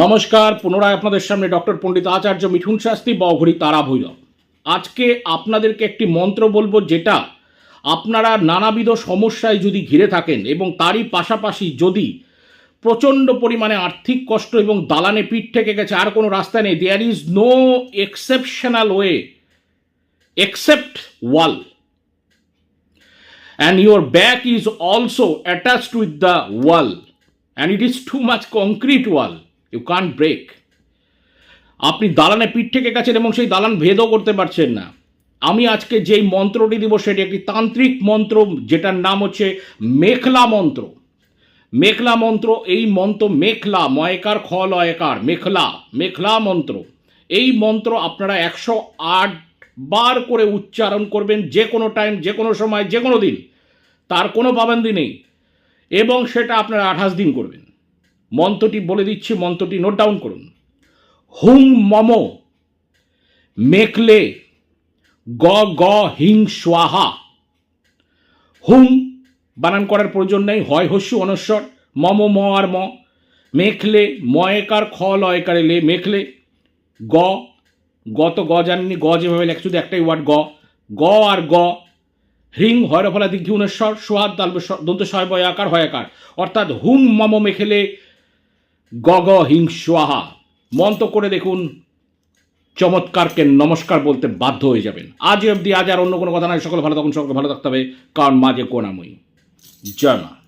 নমস্কার, পুনরায় আপনাদের সামনে ডক্টর পণ্ডিত আচার্য মিঠুন শাস্ত্রী বঘড়ি তারা ভৈরব। আজকে আপনাদেরকে একটি মন্ত্র বলব যেটা আপনারা নানাবিধ সমস্যায় যদি ঘিরে থাকেন এবং তারই পাশাপাশি যদি প্রচণ্ড পরিমাণে আর্থিক কষ্ট এবং দালানে পিঠ থেকে গেছে, আর কোনো রাস্তা নেই। There is no exceptional way except wall and your back is also attached with the wall. And it is too much concrete wall. You can't break আপনি দালানে পিঠ থেকে গেছেন এবং সেই দালান ভেদও করতে পারছেন না। আমি আজকে যেই মন্ত্রটি দিব সেটি একটি তান্ত্রিক মন্ত্র, যেটার নাম হচ্ছে মেখলা মন্ত্র। মেখলা মন্ত্র, এই মন্ত্র মেখলা, ময়কার খ লয়কার মেখলা মেখলা মন্ত্র। এই মন্ত্র আপনারা একশো আট বার করে উচ্চারণ করবেন যে কোনো টাইম, যে কোনো সময়, যে কোনো দিন। তার কোনো পাবন্দি নেই। এবং সেটা আপনারা আঠাশ দিন করবেন। মন্ত্রটি বলে দিচ্ছি, মন্ত্রটি নোট ডাউন করুন। হুং মম মেখলে গ গ, হিং, স্বাহা। হুং বানান করার প্রয়োজন নেই, হয় হস্যু অনস্বর মম, ম আর ম। মেখলে ময়কার খ, লয়কারে লে। মেখলে গ গ তো গ জানেননি, গ যেভাবে লেখ, শুধু একটাই ওয়ার্ড গ। গ আর গ হ্রিং হয়রফলা দিঘি উনেশ্বর সোহাদ তালবে দন্ত সয় বয় আকার হয় আকার অর্থাৎ হুং, মম, মেখেলে গ গ মন্ত করে দেখুন, চমৎকারকে নমস্কার বলতে বাধ্য হয়ে যাবেন। আজ অবধি আজ আর অন্য কোনো কথা নয় সকল ভালো তখন সকল ভালো থাকতে হবে। কারণ মাঝে কোনাময়ী। জয় মা।